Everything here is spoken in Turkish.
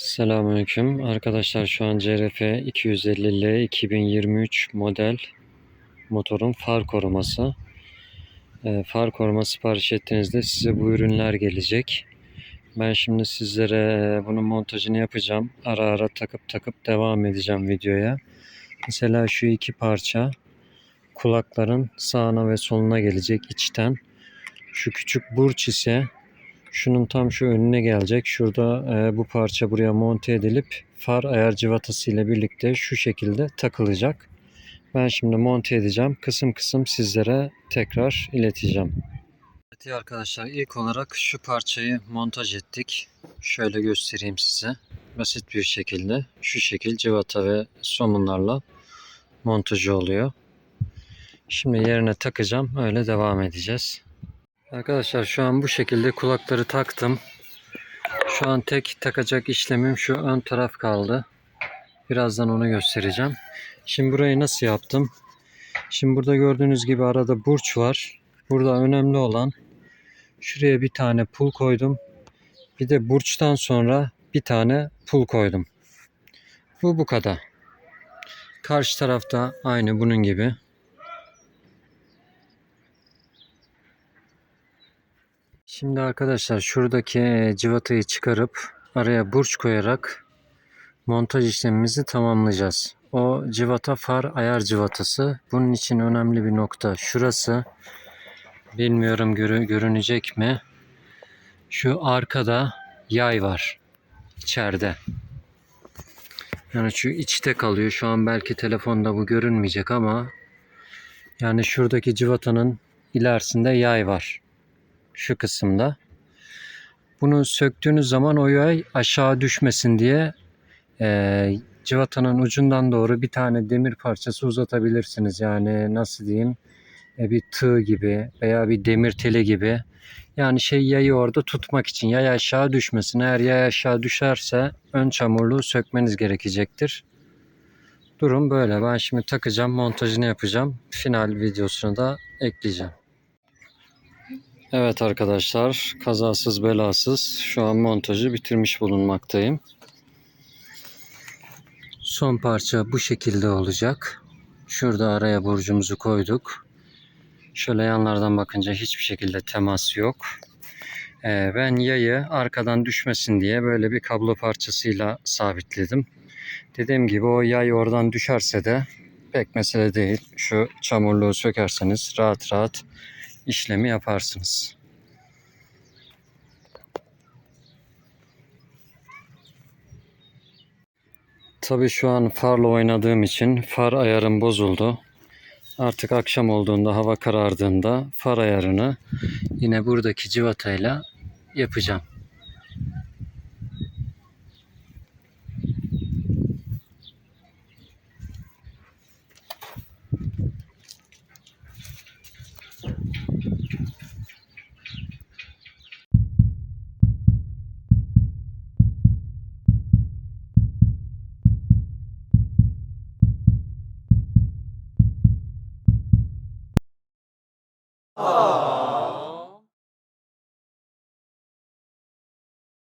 Selamünaleyküm. Arkadaşlar şu an CRF 250L 2023 model motorun far koruması. Ee, far koruma sipariş ettiğinizde size bu ürünler gelecek. Ben şimdi sizlere bunun montajını yapacağım. Ara ara takıp takıp devam edeceğim videoya. Mesela şu iki parça kulakların sağına ve soluna gelecek içten. Şu küçük burç ise Şunun tam şu önüne gelecek. Şurada e, bu parça buraya monte edilip far ayar cıvatası ile birlikte şu şekilde takılacak. Ben şimdi monte edeceğim. Kısım kısım sizlere tekrar ileteceğim. Evet arkadaşlar ilk olarak şu parçayı montaj ettik. Şöyle göstereyim size. Basit bir şekilde şu şekil cıvata ve somunlarla montajı oluyor. Şimdi yerine takacağım. Öyle devam edeceğiz. Arkadaşlar şu an bu şekilde kulakları taktım. Şu an tek takacak işlemim şu ön taraf kaldı. Birazdan onu göstereceğim. Şimdi burayı nasıl yaptım? Şimdi burada gördüğünüz gibi arada burç var. Burada önemli olan şuraya bir tane pul koydum. Bir de burçtan sonra bir tane pul koydum. Bu bu kadar. Karşı tarafta aynı bunun gibi. Şimdi arkadaşlar şuradaki civatayı çıkarıp araya burç koyarak montaj işlemimizi tamamlayacağız. O civata far ayar civatası. Bunun için önemli bir nokta şurası. Bilmiyorum görü görünecek mi? Şu arkada yay var. içeride. Yani şu içte kalıyor. Şu an belki telefonda bu görünmeyecek ama yani şuradaki civatanın ilerisinde yay var şu kısımda. Bunu söktüğünüz zaman o yay aşağı düşmesin diye e, cıvatanın ucundan doğru bir tane demir parçası uzatabilirsiniz. Yani nasıl diyeyim e, bir tığ gibi veya bir demir teli gibi. Yani şey yayı orada tutmak için yay aşağı düşmesin. Eğer yay aşağı düşerse ön çamurluğu sökmeniz gerekecektir. Durum böyle. Ben şimdi takacağım, montajını yapacağım. Final videosunu da ekleyeceğim. Evet arkadaşlar kazasız belasız şu an montajı bitirmiş bulunmaktayım. Son parça bu şekilde olacak. Şurada araya burcumuzu koyduk. Şöyle yanlardan bakınca hiçbir şekilde temas yok. Ee, ben yayı arkadan düşmesin diye böyle bir kablo parçasıyla sabitledim. Dediğim gibi o yay oradan düşerse de pek mesele değil. Şu çamurluğu sökerseniz rahat rahat işlemi yaparsınız. Tabii şu an farla oynadığım için far ayarım bozuldu. Artık akşam olduğunda hava karardığında far ayarını yine buradaki civatayla yapacağım.